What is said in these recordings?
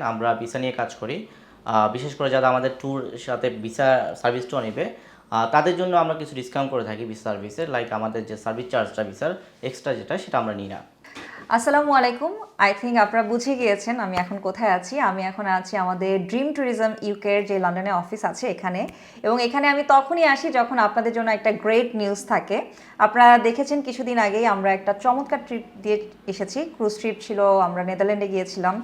আমরা ভিসা নিয়ে কাজ করি। বিশেষ করে যারা আমাদের ট্যুর সাথে ভিসা সার্ভিসটাও নেবে তাদের জন্য আমরা কিছু ডিসকাউন্ট করে থাকি ভিসা সার্ভিসে লাইক আমাদের যে সার্ভিস চার্জটা ভিসার এক্সট্রা যেটা, সেটা আমরা নিই না। আসসালামু আলাইকুম। আই থিঙ্ক আপনারা বুঝে গিয়েছেন আমি এখন কোথায় আছি। আমি এখন আছি আমাদের ড্রিম ট্যুরিজম ইউকের যে লন্ডনে অফিস আছে এখানে। এবং এখানে আমি তখনই আসি যখন আপনাদের জন্য একটা গ্রেট নিউজ থাকে। আপনারা দেখেছেন কিছুদিন আগেই আমরা একটা চমৎকার ট্রিপ দিয়ে এসেছি। ক্রুজ ট্রিপ ছিল, আমরা নেদারল্যান্ডে গিয়েছিলাম।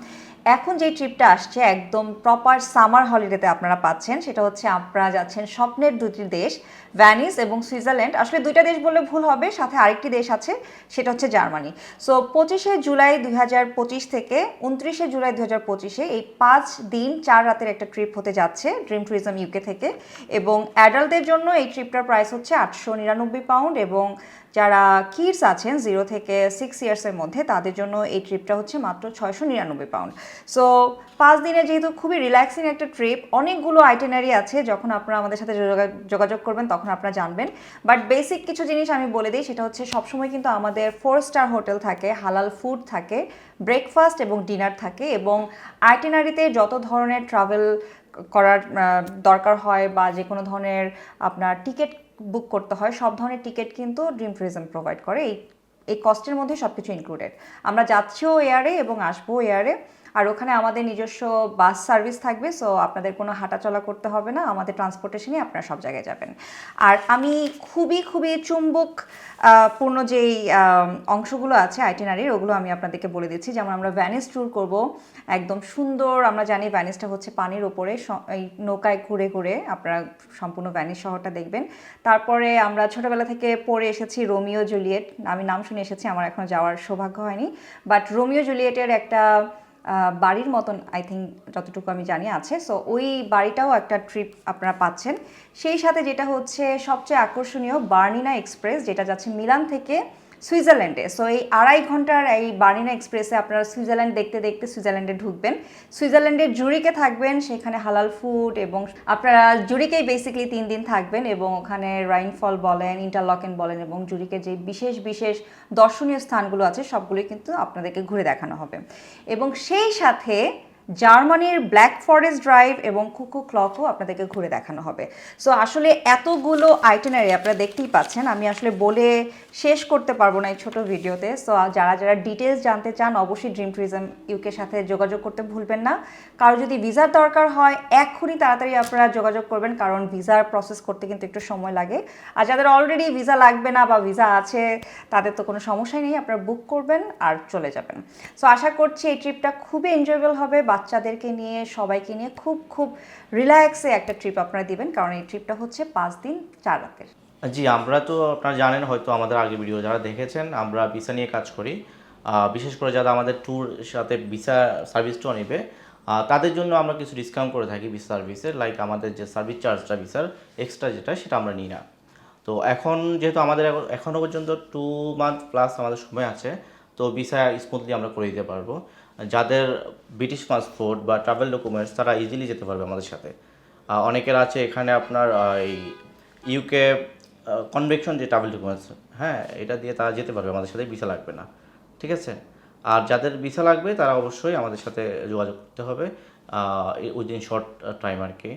এখন যে ট্রিপটা আসছে একদম প্রপার সামার হলিডেতে আপনারা পাচ্ছেন, সেটা হচ্ছে আপনারা যাচ্ছেন স্বপ্নের দুটি দেশ ভ্যানিস এবং সুইজারল্যান্ড আসলে দুইটা দেশ বললে ভুল হবে, সাথে আরেকটি দেশ আছে, সেটা হচ্ছে জার্মানি। সো পঁচিশে জুলাই দুই হাজার পঁচিশ থেকে উনত্রিশে জুলাই দু হাজার পঁচিশে এই পাঁচ দিন, চার রাতের একটা ট্রিপ হতে যাচ্ছে ড্রিম ট্যুরিজম ইউকে থেকে। এবং অ্যাডাল্টদের জন্য এই ট্রিপটার প্রাইস হচ্ছে আটশো নিরানব্বই পাউন্ড এবং যারা কিডস আছেন জিরো থেকে সিক্স ইয়ার্সের মধ্যে, তাদের জন্য এই ট্রিপটা হচ্ছে মাত্র ছয়শো নিরানব্বই পাউন্ড সো পাঁচ দিনে যেহেতু খুবই রিল্যাক্সিং একটা ট্রিপ অনেকগুলো আইটেনারি আছে, যখন আপনারা আমাদের সাথে যোগা- যোগাযোগ করবেন, তখন আপনারা জানবেন। বাট বেসিক কিছু জিনিস আমি বলে দিই, সেটা হচ্ছে সবসময় কিন্তু আমাদের ফোর স্টার হোটেল থাকে হালাল ফুড থাকে ব্রেকফাস্ট এবং ডিনার থাকে এবং আইটেনারিতে যত ধরনের ট্রাভেল করার দরকার হয় বা যে কোনো ধরনের আপনার টিকিট বুক করতে হয়, সব ধরনের টিকিট কিন্তু ড্রিম ট্যুরিজম প্রোভাইড করে। এই এই কস্টের মধ্যে সব কিছু ইনক্লুডেড আমরা যাচ্ছিও এয়ারে এবং আসব এয়ারে আর ওখানে আমাদের নিজস্ব বাস সার্ভিস থাকবে সো আপনাদের কোনো হাঁটাচলা করতে হবে না, আমাদের ট্রান্সপোর্টেশনই আপনারা সব জায়গায় যাবেন। আর আমি খুবই খুবই চুম্বক পূর্ণ যেই অংশগুলো আছে আইটেনারির ওগুলো আমি আপনাদেরকে বলে দিচ্ছি। যেমন আমরা ভ্যানিস ট্যুর করব, একদম সুন্দর, আমরা জানি ভ্যানিসটা হচ্ছে পানির ওপরে এই নৌকায় ঘুরে ঘুরে আপনারা সম্পূর্ণ ভ্যানিস শহরটা দেখবেন। তারপরে আমরা ছোটবেলা থেকে পড়ে এসেছি রোমিও জুলিয়েট আমি নাম শুনে এসেছি, আমার এখনও যাওয়ার সৌভাগ্য হয়নি। বাট রোমিও জুলিয়েটের একটা বাড়ির মতন আই থিঙ্ক যতটুকু আমি জানি আছে। সো ওই বাড়িটাও একটা ট্রিপ আপনারা পাচ্ছেন। সেই সাথে যেটা হচ্ছে, সবচেয়ে আকর্ষণীয় বার্নিনা এক্সপ্রেস, যেটা যাচ্ছে মিলান থেকে সুইজারল্যান্ডে। সো এই আড়াই ঘণ্টার এই বার্নিনা এক্সপ্রেসে আপনারা সুইজারল্যান্ড দেখতে দেখতে সুইজারল্যান্ডে ঢুকবেন। সুইজারল্যান্ডের জুরিকে থাকবেন, সেখানে হালাল ফুড এবং আপনারা জুরিকেই বেসিক্যালি তিন দিন থাকবেন এবং ওখানে রাইনফল বলেন ইন্টারলকেন বলেন এবং জুরিকে যে বিশেষ বিশেষ দর্শনীয় স্থানগুলো আছে, সবগুলোই কিন্তু আপনাদেরকে ঘুরে দেখানো হবে। এবং সেই সাথে জার্মানির ব্ল্যাক ফরেস্ট ড্রাইভ এবং কুকু ক্লকও আপনাদেরকে ঘুরে দেখানো হবে। সো আসলে এতগুলো আইটেনারি আপনারা দেখতেই পাচ্ছেন। আমি আসলে বলে শেষ করতে পারব না এই ছোটো ভিডিওতে। সো যারা যারা ডিটেলস জানতে চান, অবশ্যই ড্রিম ট্যুরিজম ইউকের সাথে যোগাযোগ করতে ভুলবেন না। কারও যদি ভিসার দরকার হয়, এক্ষুনি তাড়াতাড়ি আপনারা যোগাযোগ করবেন, কারণ ভিসার প্রসেস করতে কিন্তু একটু সময় লাগে। আর যাদের অলরেডি ভিসা লাগবে না বা ভিসা আছে, তাদের তো কোনো সমস্যাই নেই। আপনারা বুক করবেন আর চলে যাবেন। সো আশা করছি এই ট্রিপটা খুবই এনজয়েবল হবে। বাচ্চাদেরকে নিয়ে, সবাইকে নিয়ে খুব খুব রিল্যাক্সে একটা ট্রিপ আপনারা দিবেন, কারণ এই ট্রিপটা হচ্ছে পাঁচ দিন, চার রাতের। জি, আমরা তো আপনারা জানেন, হয়তো আমাদের আগে ভিডিও যারা দেখেছেন, আমরা ভিসা নিয়ে কাজ করি। বিশেষ করে যারা আমাদের ট্যুর সাথে ভিসা সার্ভিসটাও নেবে তাদের জন্য আমরা কিছু ডিসকাউন্ট করে থাকি ভিসা সার্ভিসে লাইক আমাদের যে সার্ভিস চার্জটা ভিসার এক্সট্রা যেটা, সেটা আমরা নিই না। তো এখন যেহেতু আমাদের এখন- এখনও পর্যন্ত টু মান্থ প্লাস আমাদের সময় আছে, তো ভিসা স্মুথলি আমরা করে দিতে পারব। যাদের ব্রিটিশ পাসপোর্ট বা ট্রাভেল ডকুমেন্টস তারা ইজিলি যেতে পারবে আমাদের সাথে। অনেকের আছে এখানে আপনার এই ইউকে কনভেকশন যে ট্রাভেল ডকুমেন্টস হ্যাঁ এটা দিয়ে তারা যেতে পারবে, আমাদের সাথে ভিসা লাগবে না। ঠিক আছে? আর যাদের ভিসা লাগবে, তারা অবশ্যই আমাদের সাথে যোগাযোগ করতে হবে উইদিন শর্ট টাইম আর কি।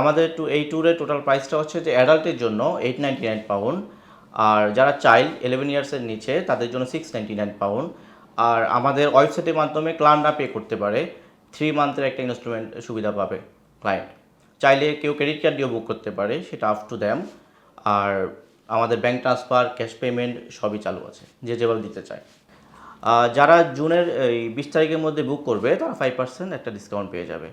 আমাদের টু এই ট্যুরের টোটাল প্রাইসটা হচ্ছে যে অ্যাডাল্টের জন্য এইট নাইনটি নাইন পাউন্ড আর যারা চাইল্ড ইলেভেন ইয়ার্সের নিচে, তাদের জন্য সিক্স নাইনটি নাইন পাউন্ড আর আমাদের ওয়েবসাইটের মাধ্যমে ক্লায়েন্টরা পে করতে পারে। থ্রি মান্থের একটা ইনস্টলমেন্ট সুবিধা পাবে ক্লায়েন্ট চাইলে কেউ ক্রেডিট কার্ড দিয়েও বুক করতে পারে, সেটা আপ টু দ্যাম আর আমাদের ব্যাংক ট্রান্সফার ক্যাশ পেমেন্ট সবই চালু আছে, যে যেভাবে দিতে চায়। যারা জুনের এই বিশ তারিখের মধ্যে বুক করবে, তারা ফাইভ পার্সেন্ট একটা ডিসকাউন্ট পেয়ে যাবে।